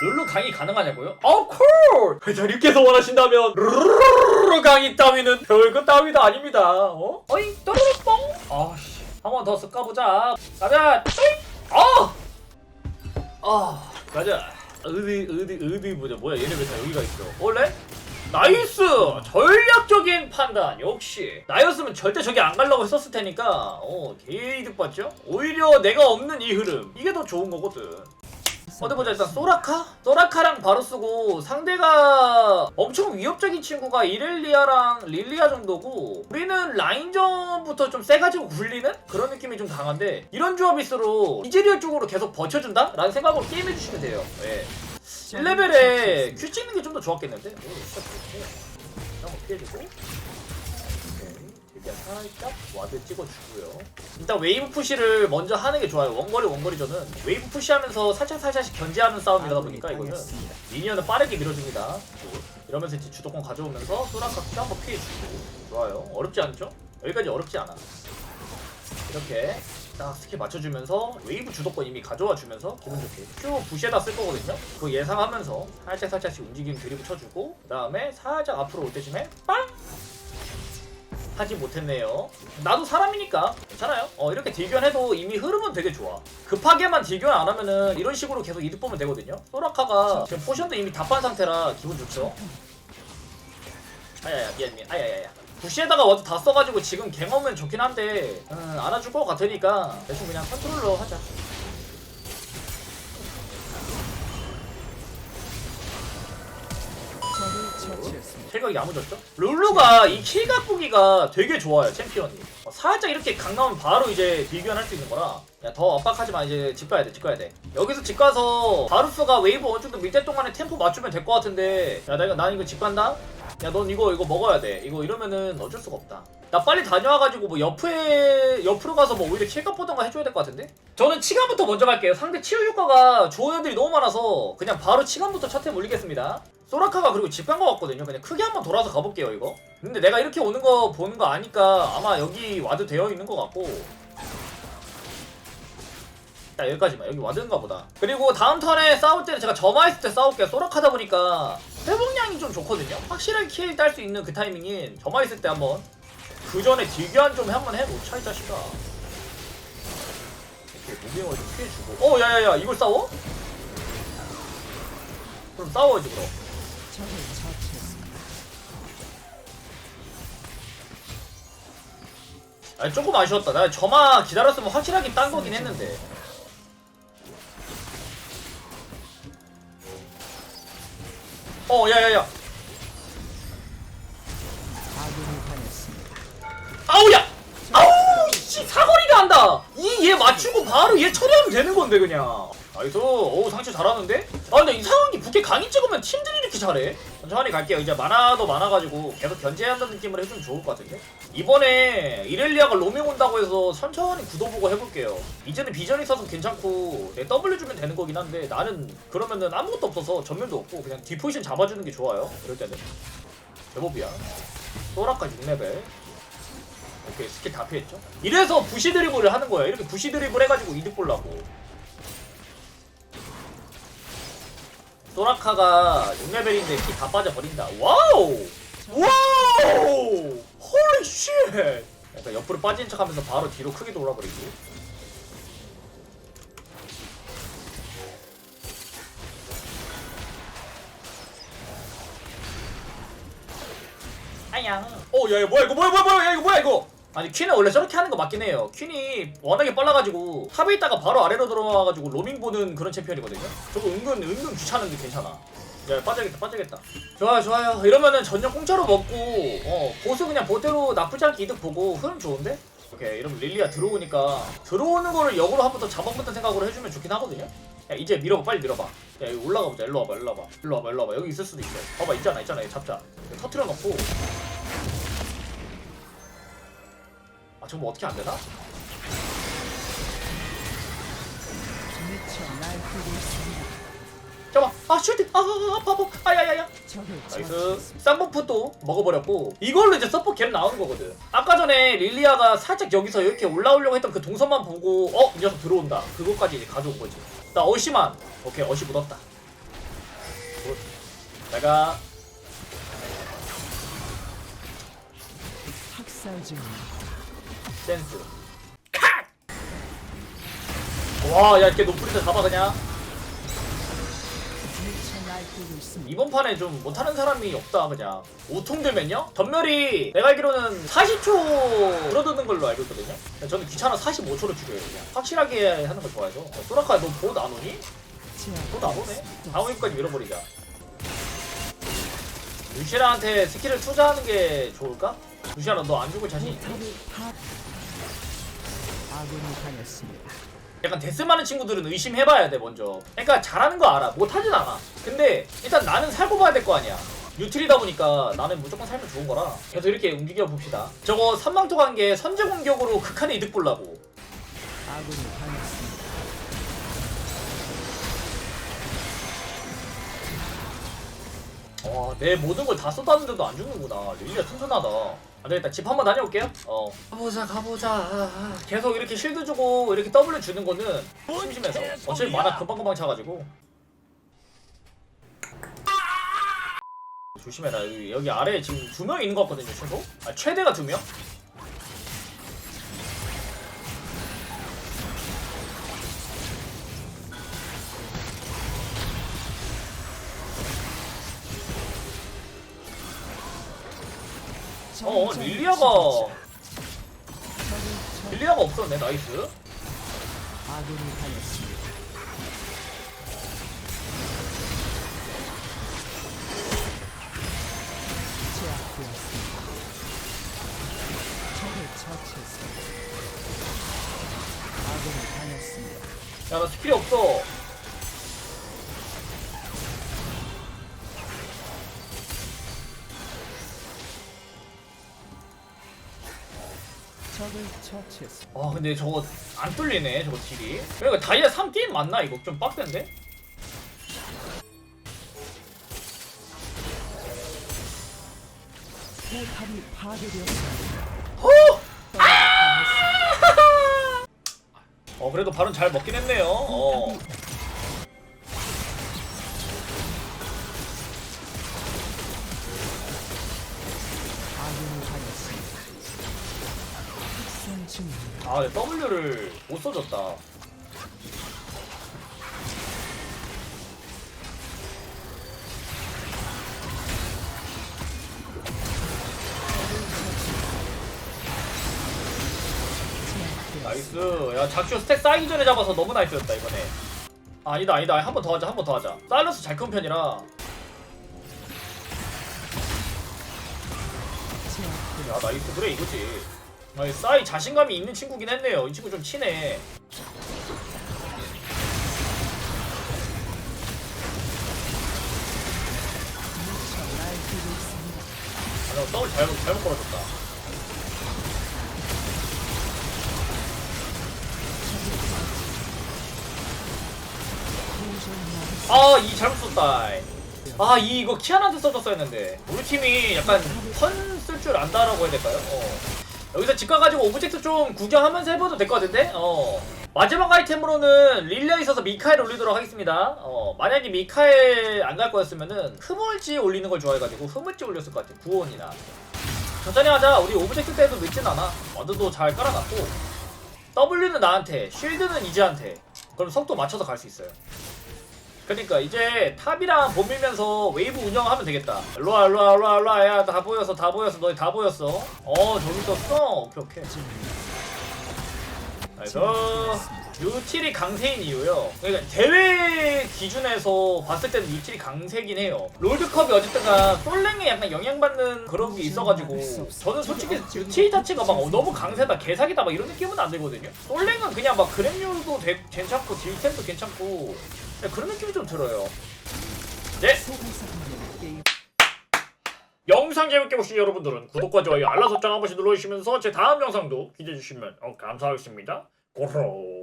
룰루 강의 가능하냐고요? Of course! 자님께서 원하신다면 룰루 강의 따위는 별거 따위도 아닙니다 어? 어이 또르르 뽕 아씨 한 번더 쓱까보자 가자 또잉 아! 아 가자 어디 어디 어디 보자 뭐야 얘네 왜 다 여기가 있어 원래? 나이스! 전략적인 판단 역시 나였으면 절대 저기 안 가려고 했었을 테니까 어 개이득 봤죠? 오히려 내가 없는 이 흐름 이게 더 좋은 거거든 어디 보자 일단 소라카? 소라카랑 바로 쓰고 상대가 엄청 위협적인 친구가 이렐리아랑 릴리아 정도고 우리는 라인전부터 좀 세가지고 굴리는 그런 느낌이 좀 강한데 이런 조합일수록 이즈리얼 쪽으로 계속 버텨준다? 라는 생각으로 게임해주시면 돼요 예. 1레벨에 큐 찍는 게 좀 더 좋았겠는데? 오, 한번 피해주고 되게 살짝 와드 찍어주고요. 일단 웨이브 푸시를 먼저 하는 게 좋아요. 원거리 원거리전은 웨이브 푸시하면서 살짝 살짝씩 견제하는 싸움이다 보니까 이거는 미니언을 빠르게 밀어줍니다. 이러면서 이제 주도권 가져오면서 소라카 큐 한번 피해주고. 좋아요. 어렵지 않죠? 여기까지 어렵지 않아. 이렇게 딱 스킬 맞춰주면서 웨이브 주도권 이미 가져와 주면서 기분 좋게 큐 부시에다 쓸 거거든요. 그거 예상하면서 살짝 살짝씩 움직임 드리블 쳐주고 그 다음에 살짝 앞으로 올 때쯤에 빵! 하지 못했네요. 나도 사람이니까 괜찮아요. 어 이렇게 딜견해도 이미 흐름은 되게 좋아. 급하게만 딜견 안 하면은 이런 식으로 계속 이득 보면 되거든요. 소라카가 지금 포션도 이미 다빤 상태라 기분 좋죠. 아야야 미안 미안. 아야야야. 부시에다가 와도 다 써가지고 지금 갱하면 좋긴 한데 음, 안아줄 것 같으니까 대충 그냥 컨트롤러 하자 킬각이 야무졌죠? 룰루가 이 킬각 보기가 되게 좋아요 챔피언이. 어, 살짝 이렇게 강 나오면 바로 이제 비교할 수 있는 거라. 야 더 압박하지 마. 이제 집 가야 돼집 가야 돼. 여기서 집 가서 바루스가 웨이브 어느 정도 밀때 동안에 템포 맞추면 될 것 같은데. 야 내가 난 이거 집 간다? 야 넌 이거 이거 먹어야 돼. 이거 이러면은 어쩔 수가 없다. 나 빨리 다녀와가지고 뭐 옆에 옆으로 가서 뭐 오히려 킬각 보던가 해줘야 될 것 같은데? 저는 치감부터 먼저 갈게요. 상대 치유 효과가 좋은 애들이 너무 많아서 그냥 바로 치감부터 첫템 올리겠습니다 소라카가 그리고 집 간 것 같거든요. 그냥 크게 한번 돌아서 가볼게요 이거. 근데 내가 이렇게 오는 거 보는 거 아니까 아마 여기 와드 되어 있는 것 같고. 자 여기까지만 여기 와드인가 보다. 그리고 다음 턴에 싸울 때는 제가 점화했을 때 싸울게요. 소락하다 보니까 회복량이 좀 좋거든요. 확실하게 킬 딸 수 있는 그 타이밍인 점화했을 때 한번. 그 전에 딜교환 좀 한번 해놓자 이 자식아. 이렇게 무빙을 좀 피해주고. 어 야야야 이걸 싸워? 그럼 싸워야지 그럼 아니 조금 아쉬웠다 나 점화 기다렸으면 확실하게 딴 거긴 했는데 어 야야야 아우야! 아우! 씨 사거리가 한다! 이 얘 맞추고 바로 얘 처리하면 되는 건데 그냥 나이스 어우 상체 잘하는데? 아 근데 이상한 게 부캐 강의 찍으면 팀들이 이렇게 잘해? 천천히 갈게요. 이제 만화도 많아가지고 계속 견제한다는 느낌으로 해주면 좋을 것 같은데? 이번에 이렐리아가 로밍 온다고 해서 천천히 구도 보고 해볼게요. 이제는 비전이 있어서 괜찮고 내 W 주면 되는 거긴 한데 나는 그러면은 아무것도 없어서 전면도 없고 그냥 디포지션 잡아주는 게 좋아요. 이럴 때는. 제법이야. 소라카 6레벨. 오케이 스킬 다 피했죠? 이래서 부시 드리블을 하는 거야. 이렇게 부시 드리블 해가지고 이득 보려고 소라카가 6레벨인데 키다 빠져버린다. 와우! 와우! 홀리 쉣! 약간 옆으로 빠진 척 하면서 바로 뒤로 크게 돌아버리기 아양 어, 야, 야, 뭐야, 이거, 뭐야, 뭐야, 뭐야, 야, 이거 뭐야, 이거. 아니, 퀸은 원래 저렇게 하는 거 맞긴 해요. 퀸이 워낙에 빨라가지고, 탑에 있다가 바로 아래로 들어와가지고, 로밍 보는 그런 챔피언이거든요? 저거 은근, 은근 귀찮은데 괜찮아. 야, 빠져야겠다, 빠져야겠다. 좋아요, 좋아요. 이러면은 전력 공짜로 먹고, 어, 보스 그냥 보대로 나쁘지 않게 이득 보고, 흐름 좋은데? 오케이, 이러면 릴리아 들어오니까, 들어오는 거를 역으로 한 번 더 잡아본다는 생각으로 해주면 좋긴 하거든요? 야, 이제 밀어봐, 빨리 밀어봐. 야, 여기 올라가 보자. 일로 와봐, 일로 와봐. 일로 와봐, 일로 와봐. 여기 있을 수도 있어. 봐봐, 있잖아, 있잖아. 얘 잡자. 터트려 놓고, 저거 뭐 어떻게 안 되나? 잠깐 아 슈팅. 아, 아, 아 아파 아파. 아야야야. 나이스. 쌍버프도 먹어버렸고 이걸로 이제 서포 갭 나오는 거거든. 아까 전에 릴리아가 살짝 여기서 이렇게 올라오려고 했던 그 동선만 보고 어? 이 녀석 들어온다. 그것까지 이제 가져온 거지. 나 어시만. 오케이 어시 묻었다. 굿. 내가 학살 중 센스. 와, 야, 이렇게 높은 데 잡아 그냥. 이번 판에 좀 못하는 사람이 없다 그냥. 우통 들면요? 전멸이 내가 알기로는 40초 줄어드는 걸로 알고 있거든요. 저는 귀찮아 45초로 줄여요 그냥. 확실하게 하는 걸 좋아해서. 어, 소라카 너 보드 안 오니? 보드 안 오네. 다음 웨이까지 밀어버리자. 루시라한테 스킬을 투자하는 게 좋을까? 루시아나 너안 죽을 자신 있니? 아군이 당했습니다. 약간 데스 많은 친구들은 의심해봐야 돼 먼저 그러니까 잘하는 거 알아 못하진 않아 근데 일단 나는 살고 봐야 될 거 아니야 유틸이다 보니까 나는 무조건 살면 좋은 거라 그래서 이렇게 움직여 봅시다 저거 선망토 간게 선제 공격으로 극한의 이득 보려고 아군이 당했습니다. 와, 내 모든 걸 다 쏟았는데도 안 죽는구나. 릴리아 튼튼하다. 안 되겠다. 집 한번 다녀올게요. 어. 가보자, 가보자. 계속 이렇게 실드 주고 이렇게 W 주는 거는 심심해서. 어차피 만화 금방금방 차가지고. 조심해라. 여기, 여기 아래에 지금 두 명 있는 것 같거든요, 최소? 아, 최대가 두 명? 어, 정전 릴리아가. 릴리아가 없었네, 나이스. 야, 나 스킬이 없어. 처치했습니다. 아 근데 저거 안 뚫리네 저거 딜이 그러니까 다이아 3 게임 맞나 이거 좀 빡센데? 포탑이 파괴되었습니다. 호! 어 그래도 발은 잘 먹긴 했네요 어 아, W를 못 써줬다. 나이스. 야, 작쇼 스택 쌓이기 전에 잡아서 너무 나이스였다, 이번에. 아, 아니다, 아니다. 한 번 더 하자, 한 번 더 하자. 사일러스 잘 큰 편이라. 야, 나이스. 그래, 이거지. 아, 이 싸이 자신감이 있는 친구긴 했네요. 이 친구 좀 있습니다. 아, 나 더블 잘못, 잘못 걸어줬다. 아, 이 잘못 썼다. 아, 이 이거 키안한테 써줬어야 했는데. 우리 팀이 약간 선쓸줄 안다라고 해야 될까요? 어. 여기서 집 가가지고 오브젝트 좀 구경하면서 해봐도 될 것 같은데? 어. 마지막 아이템으로는 릴레에 있어서 미카엘 올리도록 하겠습니다. 어, 만약에 미카엘 안 갈 거였으면은 흐물지 올리는 걸 좋아해가지고 흐물지 올렸을 것 같아. 구원이나. 천천히 하자. 우리 오브젝트 때도 늦진 않아. 와드도 잘 깔아놨고. W는 나한테, 쉴드는 이지한테. 그럼 속도 맞춰서 갈 수 있어요. 그러니까 이제 탑이랑 못 밀면서 웨이브 운영하면 되겠다. 일로와 일로와 일로와 일로와 야다 보였어 다 보였어 너희 다 보였어. 어 저기 있었어. 오케이 오케이. 그래서 유틸이 강세인 이유요. 그러니까 대회 기준에서 봤을 때는 유틸이 강세긴 해요. 롤드컵이 어쨌든가 솔랭에 약간 영향받는 그런 게 있어가지고 저는 솔직히 유틸 자체가 막 어, 너무 강세다 개사기다 막 이런 느낌은 안 들거든요. 솔랭은 그냥 막 그랩률도 되- 괜찮고 딜템도 괜찮고 네, 그런 느낌이 좀 들어요. 네. 영상 재밌게 보신 여러분들은 구독과 좋아요 알람 설정 한 번씩 눌러주시면서 제 다음 영상도 기대해 주시면 어, 감사하겠습니다. 고로.